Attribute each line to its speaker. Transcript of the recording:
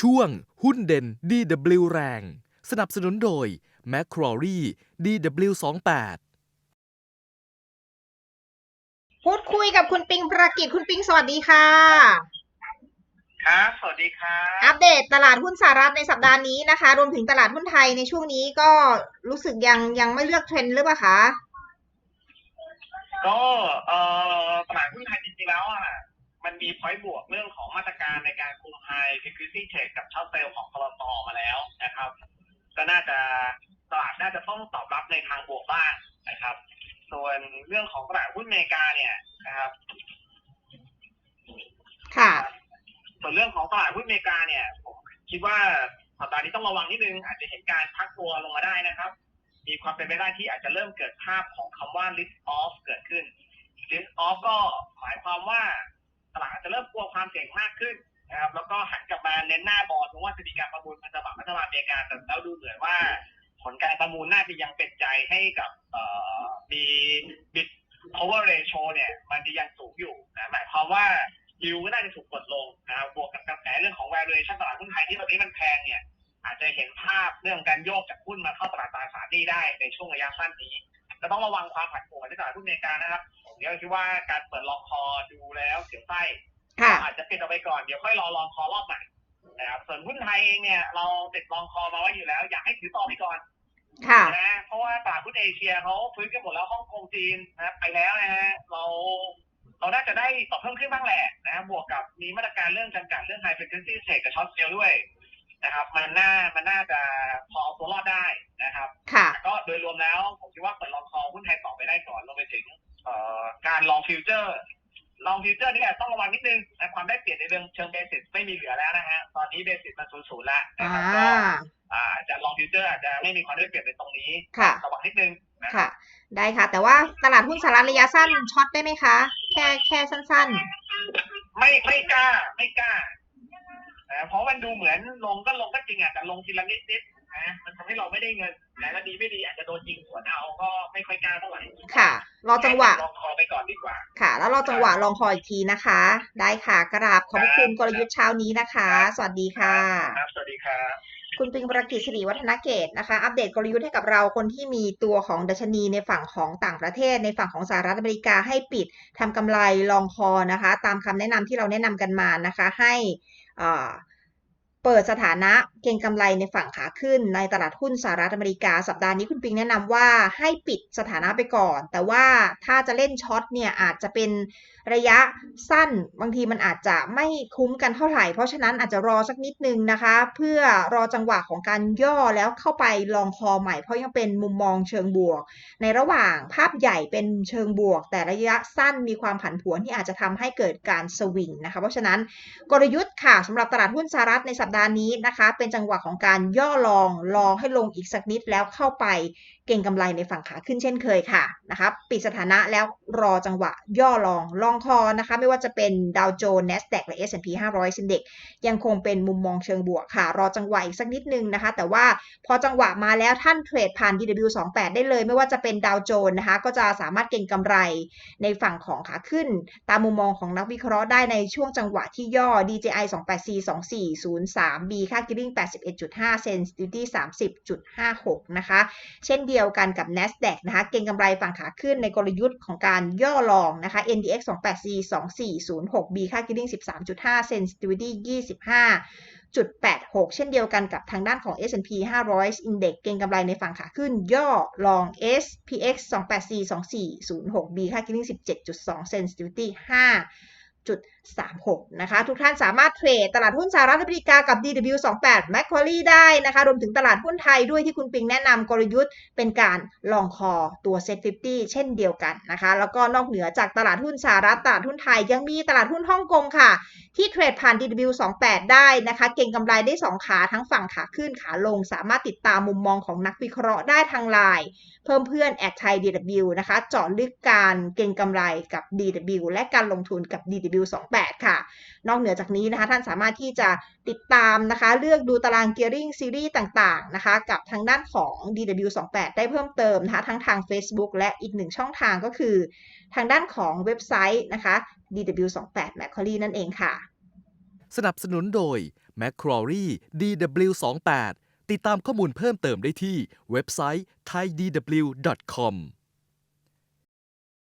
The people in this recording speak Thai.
Speaker 1: ช่วงหุ้นเด่น DW แรง สนับสนุนโดย m c q u a r e DW28
Speaker 2: พูดคุยกับคุณปิงประกิจคุณปิงสวัสดีค่ะ
Speaker 3: ครับ สวัสดีครับ
Speaker 2: อัปเดตตลาดหุ้นสหรัฐในสัปดาห์นี้นะคะ รวมถึงตลาดหุ้นไทยในช่วงนี้ก็รู้สึกยังยังไม่เลือกเทรนด์หรือเปล่าคะ
Speaker 3: ก็เอ่อตลาดหุ้นไทยจริงๆแล้วอะ มันมีพอยต์บวกเรื่องของมาตรการในการคุมไฮฟิฟิซี่เทรดกับช็อตเซลล์ของกรตมาแล้วนะครับ ก็น่าจะตลาดน่าจะต้องตอบรับในทางบวกบ้างนะครับ ส่วนเรื่องของตลาดหุ้นอเมริกาเนี่ยนะครับ
Speaker 2: ค่ะ
Speaker 3: ส่วนเรื่องของตลาดหุ้นอเมริกาเนี่ยผมคิดว่าสัปดาห์นี้ต้องระวังนิดนึง อาจจะเห็นการพักตัวลงมาได้นะครับ มีความเป็นไปได้ที่อาจจะเริ่มเกิดภาพของคำว่า list off เกิดขึ้น list off ก็หมายความว่า ความเสี่ยงมากขึ้นนะครับแล้วก็หันกลับมาเน้นหน้าบอลเพราะว่าจะมีการประมูลพันธบัตรรัฐบาลอเมริกาแต่แล้วดูเหมือนว่า ผลการประมูลน่าจะยังเป็นใจให้กับมี bid over ratio เนี่ยมันจะยังสูงอยู่นะหมายความว่ายิวก็น่าจะถูกกดลงนะครับบวกกับกระแสเรื่องของ valuation ตลาดหุ้นไทยที่ตอนนี้มันแพงเนี่ยอาจจะเห็นภาพเรื่องการโยกจากหุ้นมาเข้าตลาดตราสารหนี้ได้ในช่วงระยะสั้นนี้ก็ต้องระวังความผันผวนในตลาดหุ้นอเมริกานะครับผมก็คิดว่าการเปิดลองคอดูแล้วเสียวไส้ อาจจะปิดเอาไปก่อนเดี๋ยวค่อยรอลองคอรอบใหม่นะครับส่วนหุ้นไทยเองเนี่ยเราติดลองคอมาไว้อยู่แล้ว อยากให้ถือต่อไปก่อน
Speaker 2: ค่ะ
Speaker 3: นะเพราะว่าตลาดหุ้นเอเชียเขาฟื้นกันหมดแล้วฮ่องกงจีนนะครับไปแล้วนะฮะเราเราน่าจะได้ตอบเพิ่มขึ้นบ้างแหละนะครับบวกกับมีมาตรการเรื่องจำกัดเรื่อง high frequency trade กับ short sale ด้วยนะครับ มันน่ามันน่าจะพอเอาตัวรอดได้นะครับ
Speaker 2: ค่ะ
Speaker 3: แต่ก็โดยรวมแล้วผมคิดว่าเปิดลองคอหุ้นไทยต่อไปได้ก่อนรวมไปถึงเอ่อการลองฟิวเจอร์ ลองฟิวเจอร์นี่อาจต้องระวังนิดนึงนะความได้เปรียบในเรื่องเชิงเบสิสไม่มีเหลือแล้วนะฮะตอนนี้เบสิสมันศูนย์ศูนย์แล้ว
Speaker 2: อ่า
Speaker 3: นะครับก็อ่าจะลองฟิวเจอร์อาจจะไม่มีความได้เปรียบในตรงนี้
Speaker 2: ค่ะ
Speaker 3: ระวังนิดนึงนะ
Speaker 2: ค่ะ ได้ค่ะ แต่ว่าตลาดหุ้นสหรัฐระยะสั้นช็อตได้ไหมคะ แค่แค่สั้น
Speaker 3: ไม่ไม่กล้าไม่กล้านะเพราะมันดูเหมือนลงก็ลงก็จริงอะแต่ลงทีละนิดนิดๆนะมันทำให้เราไม่ได้เงินแต่ก็ดีไม่ดีอาจจะโดนยิงสวนเอาก็ไม่ค่อยกล้าเท่าไหร่
Speaker 2: ๆค่ะ รอจังหวะ
Speaker 3: ลองคอ ไปก่อนดีกว่า
Speaker 2: ค่ะ แล้วรอจังหวะลองคออีกทีนะคะ ได้ค่ะกราบขอบพระคุณกลยุทธ์เช้านี้นะคะ สวัสดีค่ะ
Speaker 3: ครับสวัสดีครับ
Speaker 2: คุณปิงประกิจสิริวัฒนเกตนะคะ อัปเดตกลยุทธ์ให้กับเราคนที่มีตัวของดัชนีในฝั่งของต่างประเทศ ในฝั่งของสหรัฐอเมริกาให้ปิดทำกำไรลองคอนะคะ ตามคำแนะนำที่เราแนะนำกันมานะคะ ให้อ่า เปิดสถานะเก็งกำไรในฝั่งขาขึ้นในตลาดหุ้นสหรัฐอเมริกาสัปดาห์นี้คุณปิงแนะนำว่าให้ปิดสถานะไปก่อน แต่ว่าถ้าจะเล่นช็อตเนี่ยอาจจะเป็นระยะสั้นบางทีมันอาจจะไม่คุ้มกันเท่าไหร่ เพราะฉะนั้นอาจจะรอสักนิดนึงนะคะ เพื่อรอจังหวะของการย่อแล้วเข้าไปลองคอใหม่เพราะยังเป็นมุมมองเชิงบวก ในระหว่างภาพใหญ่เป็นเชิงบวก แต่ระยะสั้นมีความผันผวนที่อาจจะทำให้เกิดการสวิงนะคะเพราะฉะนั้นกลยุทธ์ค่ะสำหรับตลาดหุ้นสหรัฐในสัปดาห์นี้นะคะ เป็นจังหวะของการย่อลองรอให้ลงอีกสักนิดแล้วเข้าไปเก่งกำไรในฝั่งขาขึ้นเช่นเคยค่ะนะคะปิดสถานะแล้วรอจังหวะย่อลองลองคอนะคะ ไม่ว่าจะเป็นดาวโจนส์ NASDAQ และ S&P 500 Index ยังคงเป็นมุมมองเชิงบวกค่ะ รอจังหวะอีกสักนิดนึงนะคะ แต่ว่าพอจังหวะมาแล้วท่านเทรดผ่าน DW28 ได้เลย ไม่ว่าจะเป็นดาวโจนส์นะคะ ก็จะสามารถเก็งกำไรในฝั่งของขาขึ้น ตามมุมมองของนักวิเคราะห์ได้ในช่วงจังหวะที่ย่อ DJI 28C 2403 3B ค่า gearing 81.5 sensitivity 30.56 นะคะ เช่นเดียวกันกับ NASDAQ นะคะ เก็งกำไรฝั่งขาขึ้นในกลยุทธ์ของการย่อลองนะคะ NDX 28C 2406 B ค่า gearing 13.5 sensitivity 25จุด86เช่นเดียวกันกับทางด้านของ S&P 500 Index เก็งกำไรในฝั่งขาขึ้น ย่อลอง SPX 28C 2406 B ค่า gearing 17.2 sensitivity 5 36 นะคะ ทุกท่านสามารถเทรดตลาดหุ้นสหรัฐอเมริกากับ DW28 Macquarie ได้นะคะ รวมถึงตลาดหุ้นไทยด้วยที่คุณปิงแนะนำกลยุทธ์เป็นการลองคอตัว Set 50 เช่นเดียวกันนะคะ แล้วก็นอกเหนือจากตลาดหุ้นสหรัฐตลาดหุ้นไทยยังมีตลาดหุ้นฮ่องกงค่ะ ที่เทรดผ่าน DW28 ได้นะคะ เก่งกำไรได้ 2 ขาทั้งฝั่งขาขึ้นขาลง สามารถติดตามมุมมองของนักวิเคราะห์ได้ทางไลน์เพิ่มเพื่อนแอดไทย DW นะคะเจาะลึกการเก่งกำไรกับ DW และการลงทุนกับ DW W28 ค่ะ นอกเหนือจากนี้นะคะท่านสามารถที่จะติดตามนะคะเลือกดูตาราง Gearing Series ต่างๆนะคะกับทางด้านของ DW28 ได้เพิ่มเติมนะคะทั้งทาง Facebook และอีกหนึ่งช่องทางก็คือ ทางด้านของเว็บไซต์นะคะ DW28 Macquarie นั่นเองค่ะ
Speaker 1: สนับสนุนโดย m c q u a r i e DW28 ติดตามข้อมูลเพิ่มเติมได้ที่เว็บไซต์ thaidw.com